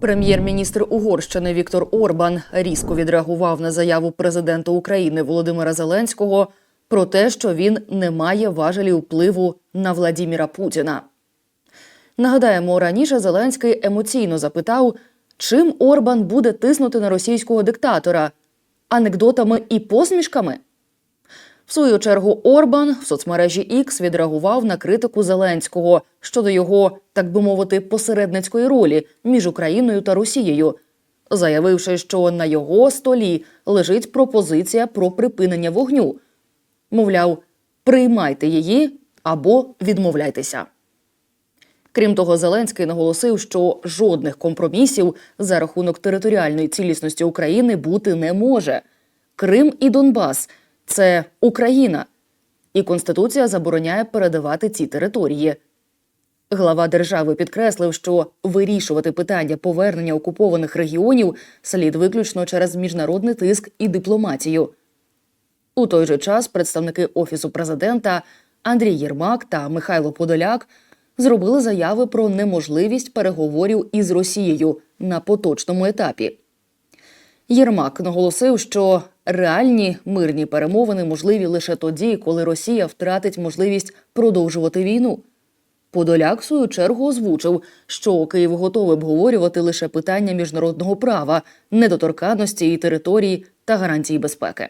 Прем'єр-міністр Угорщини Віктор Орбан різко відреагував на заяву президента України Володимира Зеленського про те, що він не має важелі впливу на Владіміра Путіна. Нагадаємо, раніше Зеленський емоційно запитав, чим Орбан буде тиснути на російського диктатора анекдотами і посмішками. В свою чергу Орбан в соцмережі X відреагував на критику Зеленського щодо його, так би мовити, посередницької ролі між Україною та Росією, заявивши, що на його столі лежить пропозиція про припинення вогню. Мовляв, приймайте її або відмовляйтеся. Крім того, Зеленський наголосив, що жодних компромісів за рахунок територіальної цілісності України бути не може. Крим і Донбас це Україна, і Конституція забороняє передавати ці території. Глава держави підкреслив, що вирішувати питання повернення окупованих регіонів слід виключно через міжнародний тиск і дипломатію. У той же час представники офісу президента Андрій Єрмак та Михайло Подоляк зробили заяви про неможливість переговорів із Росією на поточному етапі. Єрмак наголосив, що реальні мирні перемовини можливі лише тоді, коли Росія втратить можливість продовжувати війну. Подоляк, свою чергу, озвучив, що Київ готовий обговорювати лише питання міжнародного права, недоторканності і території та гарантії безпеки.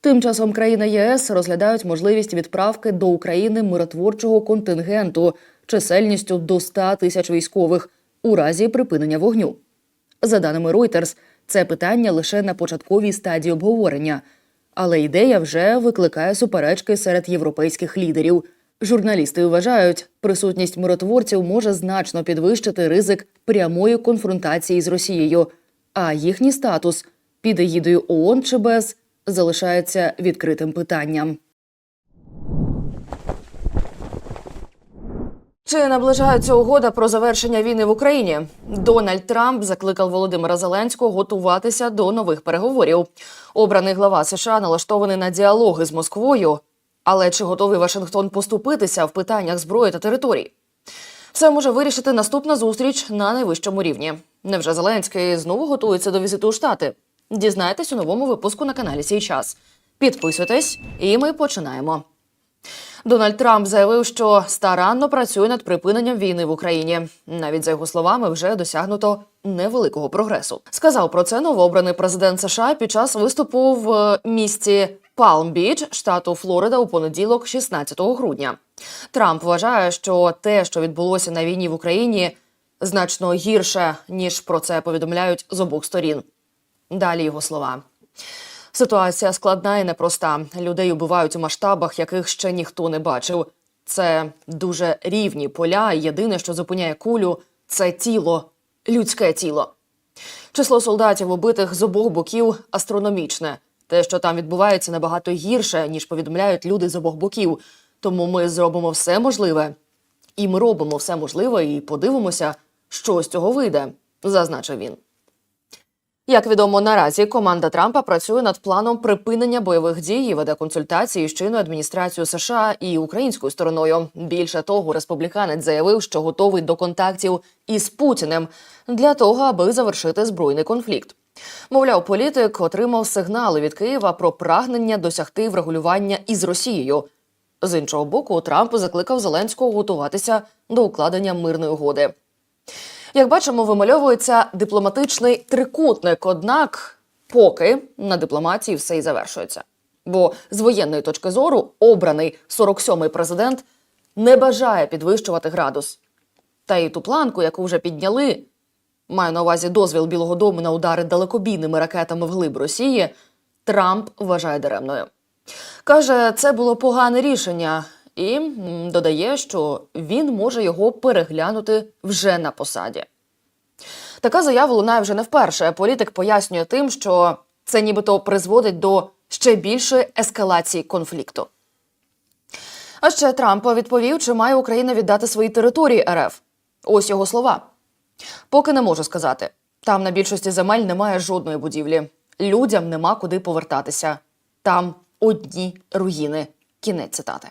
Тим часом країни ЄС розглядають можливість відправки до України миротворчого контингенту чисельністю до 100 тисяч військових у разі припинення вогню. За даними Reuters, це питання лише на початковій стадії обговорення, але ідея вже викликає суперечки серед європейських лідерів. Журналісти вважають, присутність миротворців може значно підвищити ризик прямої конфронтації з Росією, а їхній статус під егідою ООН чи без залишається відкритим питанням. Чи наближається угода про завершення війни в Україні? Дональд Трамп закликав Володимира Зеленського готуватися до нових переговорів. Обраний глава США налаштований на діалоги з Москвою. Але чи готовий Вашингтон поступитися в питаннях зброї та територій? Все може вирішити наступна зустріч на найвищому рівні. Невже Зеленський знову готується до візиту у Штати? Дізнайтесь у новому випуску на каналі Сій час. Підписуйтесь, і ми починаємо. Дональд Трамп заявив, що старанно працює над припиненням війни в Україні. Навіть за його словами, вже досягнуто невеликого прогресу. Сказав про це новообраний президент США під час виступу в е, місті Палм-Біч, штату Флорида, у понеділок, 16 грудня. Трамп вважає, що те, що відбулося на війні в Україні, значно гірше ніж про це повідомляють з обох сторін. Далі його слова. Ситуація складна і непроста. Людей убивають у масштабах, яких ще ніхто не бачив. Це дуже рівні поля. і Єдине, що зупиняє кулю, це тіло, людське тіло. Число солдатів, убитих з обох боків, астрономічне. Те, що там відбувається, набагато гірше, ніж повідомляють люди з обох боків. Тому ми зробимо все можливе. І ми робимо все можливе і подивимося, що з цього вийде, зазначив він. Як відомо, наразі команда Трампа працює над планом припинення бойових дій і веде консультації з чинною адміністрацією США і українською стороною. Більше того, республіканець заявив, що готовий до контактів із Путіним для того, аби завершити збройний конфлікт. Мовляв, політик отримав сигнали від Києва про прагнення досягти врегулювання із Росією. З іншого боку, Трамп закликав Зеленського готуватися до укладення мирної угоди. Як бачимо, вимальовується дипломатичний трикутник. Однак, поки на дипломатії все і завершується. Бо з воєнної точки зору обраний 47-й президент не бажає підвищувати градус. Та й ту планку, яку вже підняли, маю на увазі дозвіл Білого Дому на удари далекобійними ракетами вглиб Росії, Трамп вважає даремною. Каже, це було погане рішення, і додає, що він може його переглянути вже на посаді. Така заява лунає вже не вперше. Політик пояснює тим, що це нібито призводить до ще більшої ескалації конфлікту. А ще Трамп відповів, чи має Україна віддати свої території РФ. Ось його слова. Поки не можу сказати. Там на більшості земель немає жодної будівлі. Людям нема куди повертатися. Там одні руїни. Кінець цитати.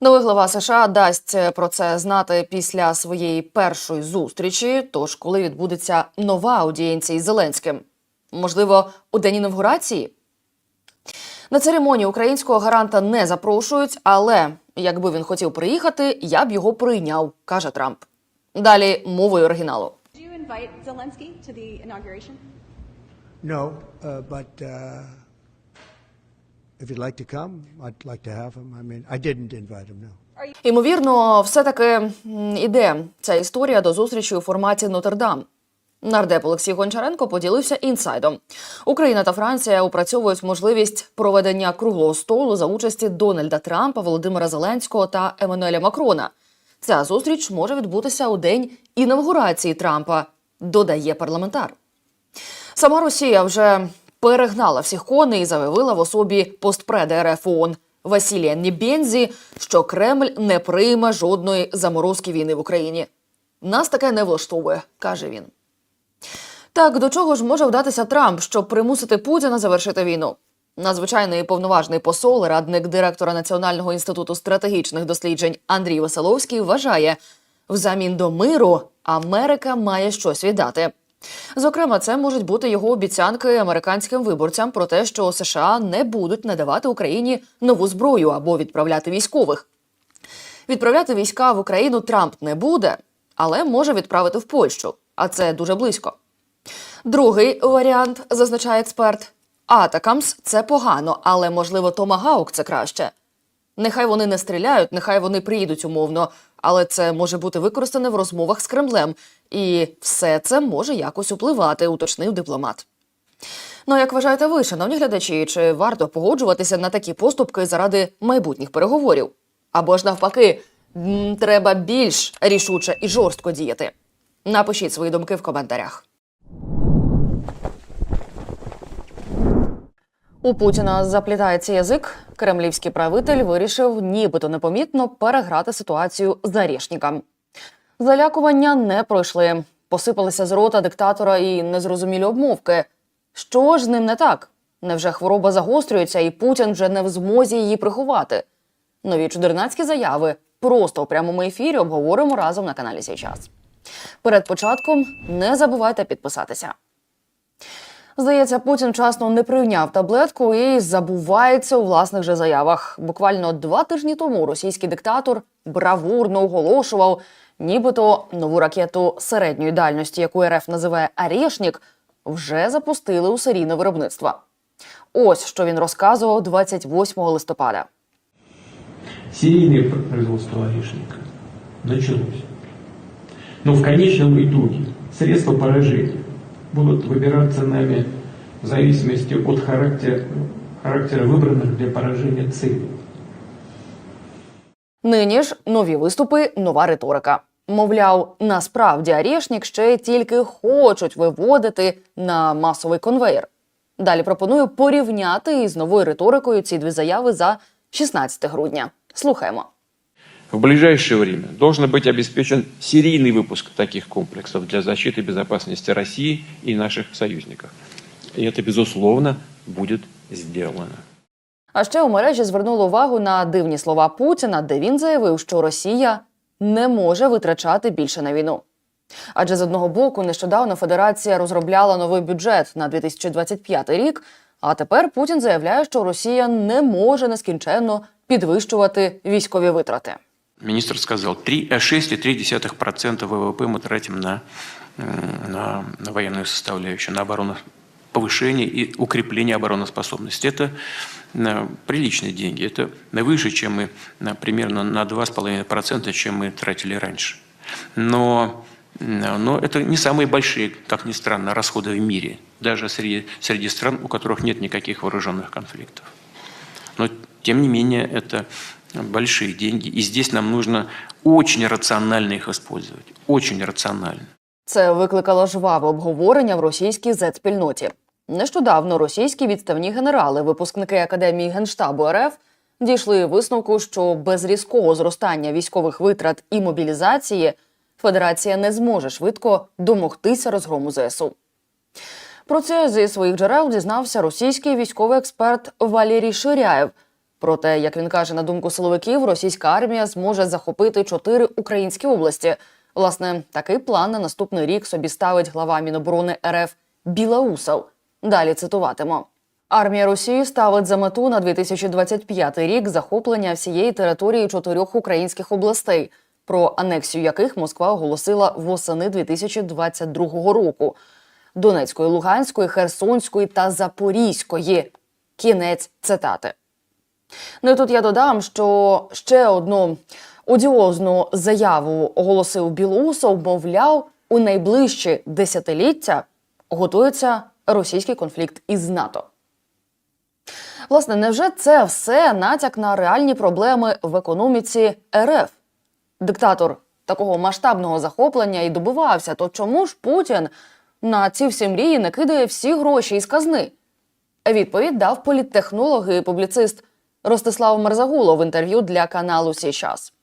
Новий глава США дасть про це знати після своєї першої зустрічі. Тож, коли відбудеться нова аудієнція із Зеленським, можливо, у день інавгурації? На церемонію українського гаранта не запрошують, але якби він хотів приїхати, я б його прийняв, каже Трамп. Далі мовою оригіналу. No, uh, but uh, if you'd like to come, I'd like to have him. I mean, I didn't invite him, no. Ймовірно, все-таки іде ця історія до зустрічі у форматі Нотр-Дам. Нардеп Олексій Гончаренко поділився інсайдом. Україна та Франція опрацьовують можливість проведення круглого столу за участі Дональда Трампа, Володимира Зеленського та Еммануеля Макрона. Ця зустріч може відбутися у день інавгурації Трампа, додає парламентар. Сама Росія вже перегнала всіх коней і заявила в особі постпреда РФ ООН Васілія Нібензі, що Кремль не прийме жодної заморозки війни в Україні. Нас таке не влаштовує, каже він. Так до чого ж може вдатися Трамп, щоб примусити Путіна завершити війну? Надзвичайний повноважний посол, радник директора Національного інституту стратегічних досліджень Андрій Веселовський вважає, взамін до миру Америка має щось віддати. Зокрема, це можуть бути його обіцянки американським виборцям про те, що США не будуть надавати Україні нову зброю або відправляти військових. Відправляти війська в Україну Трамп не буде, але може відправити в Польщу, а це дуже близько. Другий варіант, зазначає експерт. Атакамс це погано, але можливо Томагаук це краще. Нехай вони не стріляють, нехай вони приїдуть умовно, але це може бути використане в розмовах з Кремлем, і все це може якось впливати, уточнив дипломат. Ну, як вважаєте ви, шановні глядачі, чи варто погоджуватися на такі поступки заради майбутніх переговорів? Або ж навпаки, треба більш рішуче і жорстко діяти? Напишіть свої думки в коментарях. У Путіна заплітається язик. Кремлівський правитель вирішив нібито непомітно переграти ситуацію з Арєшніком. Залякування не пройшли. Посипалися з рота диктатора і незрозумілі обмовки. Що ж з ним не так? Невже хвороба загострюється, і Путін вже не в змозі її приховати? Нові чудернацькі заяви просто у прямому ефірі обговоримо разом на каналі «Сій час». Перед початком не забувайте підписатися. Здається, Путін вчасно не прийняв таблетку і забувається у власних же заявах. Буквально два тижні тому російський диктатор бравурно оголошував, нібито нову ракету середньої дальності, яку РФ називає Арєшнік, вже запустили у серійне виробництво. Ось що він розказував 28 листопада. серийное пр- производство орешника началось. Но в конечном итоге средства поражения будут выбираться нами в зависимости от характера, характера выбранных для поражения целей. Нині ж нові виступи, нова риторика. Мовляв, насправді Арєшнік ще тільки хочуть виводити на масовий конвейер. Далі пропоную порівняти із новою риторикою ці дві заяви за 16 грудня. Слухаємо. В ближайшее время должен быть обеспечен серийный выпуск таких комплексов для защиты безопасности России и наших союзников. И это, безусловно, будет сделано. А ще у мережі звернули увагу на дивні слова Путіна, де він заявив, що Росія не може витрачати більше на війну. Адже з одного боку нещодавно Федерація розробляла новий бюджет на 2025 рік. А тепер Путін заявляє, що Росія не може нескінченно підвищувати військові витрати. Министр сказал, 3, э, 6,3% ВВП мы тратим на, м, на, на военную составляющую, на оборону, повышение и укрепление обороноспособности. Это э, приличные деньги, это выше, чем мы, на- примерно на 2,5%, чем мы тратили раньше. Но, но это не самые большие, как ни странно, расходы в мире, даже среди, среди стран, у которых нет никаких вооруженных конфликтов. Но, тем не менее, это большие деньги. И здесь нам нужно очень рационально их использовать. Очень рационально. Це викликало жваве обговорення в російській Z-спільноті. Нещодавно російські відставні генерали, випускники академії генштабу РФ, дійшли висновку, що без різкого зростання військових витрат і мобілізації Федерація не зможе швидко домогтися розгрому ЗСУ. Про це зі своїх джерел дізнався російський військовий експерт Валерій Ширяєв. Проте, як він каже, на думку силовиків, російська армія зможе захопити чотири українські області. Власне, такий план на наступний рік собі ставить глава Міноборони РФ Білаусов. Далі цитуватиму. Армія Росії ставить за мету на 2025 рік захоплення всієї території чотирьох українських областей, про анексію яких Москва оголосила восени 2022 року: Донецької, Луганської, Херсонської та Запорізької. Кінець цитати. Ну і тут я додам, що ще одну одіозну заяву оголосив Білоусов, мовляв, у найближчі десятиліття готується російський конфлікт із НАТО. Власне, невже це все натяк на реальні проблеми в економіці РФ? Диктатор такого масштабного захоплення і добивався, то чому ж Путін на ці всі мрії не кидає всі гроші із казни? Відповідь дав політтехнолог і публіцист Ростислав Мерзагулов в інтерв'ю для каналу «Січас».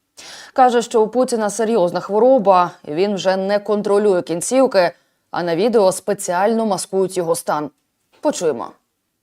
Каже, що у Путіна серйозна хвороба, і він вже не контролює кінцівки, а на відео спеціально маскують його стан. Почуємо.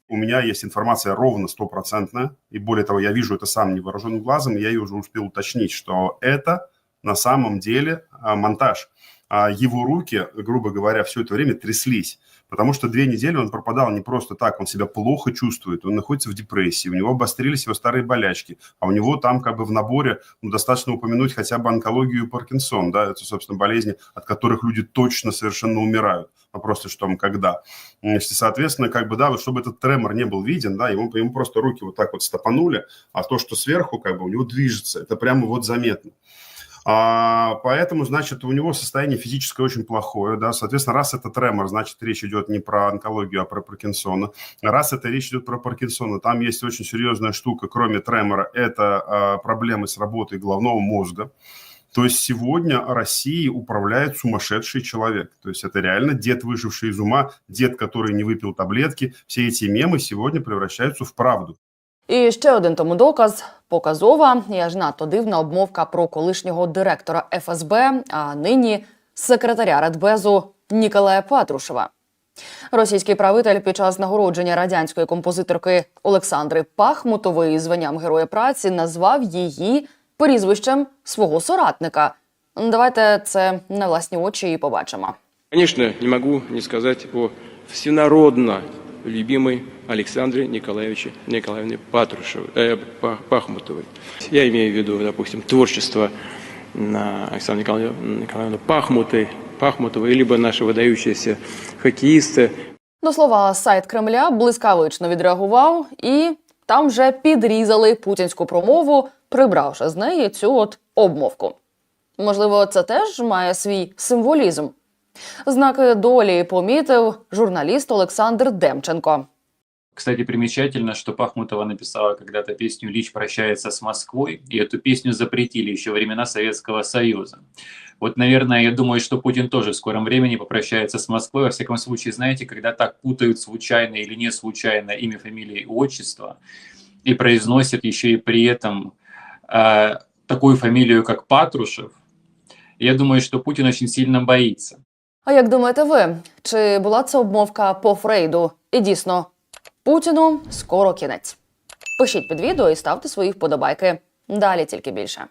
У меня есть информация ровно стопроцентная, и более того, я вижу это сам невооруженным глазом, и я ее уже успел уточнить, что это на самом деле а, монтаж. А его руки, грубо говоря, все это время тряслись, Потому что две недели он пропадал не просто так, он себя плохо чувствует, он находится в депрессии, у него обострились его старые болячки, а у него там как бы в наборе, ну, достаточно упомянуть хотя бы онкологию и Паркинсон, да, это, собственно, болезни, от которых люди точно совершенно умирают. Вопрос лишь в том, когда. Значит, соответственно, как бы, да, вот чтобы этот тремор не был виден, да, ему, ему просто руки вот так вот стопанули, а то, что сверху, как бы, у него движется, это прямо вот заметно. А, поэтому, значит, у него состояние физическое очень плохое, да, соответственно, раз это тремор, значит, речь идет не про онкологию, а про Паркинсона. Раз это речь идет про Паркинсона, там есть очень серьезная штука, кроме тремора, это а, проблемы с работой головного мозга. То есть сегодня Россией управляет сумасшедший человек. То есть это реально дед, выживший из ума, дед, который не выпил таблетки. Все эти мемы сегодня превращаются в правду. І ще один тому доказ показова і аж надто дивна обмовка про колишнього директора ФСБ, а нині секретаря Радбезу Ніколая Патрушева. Російський правитель під час нагородження радянської композиторки Олександри Пахмутової званням Героя праці назвав її прізвищем свого соратника. Давайте це на власні очі і побачимо. Конечно, не могу не сказать о всенародно любимой Александре Николаевиче Николаевне Патрушевой, э, Па- Пахмутовой. Я имею в виду, допустим, творчество на Александры Николаевны, Николаевны Пахмутой, Пахмутовой, либо наши выдающиеся хоккеисты, До слова, сайт Кремля блискавично відреагував, і там вже підрізали путінську промову, прибравши з неї цю от обмовку. Можливо, це теж має свій символізм. Знаки долі помітив журналіст Олександр Демченко. Кстати, примечательно, что Пахмутова написала когда-то песню «Лич прощается с Москвой», и эту песню запретили еще во времена Советского Союза. Вот, наверное, я думаю, что Путин тоже в скором времени попрощается с Москвой. Во всяком случае, знаете, когда так путают случайно или не случайно имя, фамилия и отчество, и произносят еще и при этом э, такую фамилию, как Патрушев, я думаю, что Путин очень сильно боится. А як думаєте ви, чи була це обмовка по Фрейду? І дійсно, Путіну скоро кінець. Пишіть під відео і ставте свої вподобайки. Далі тільки більше.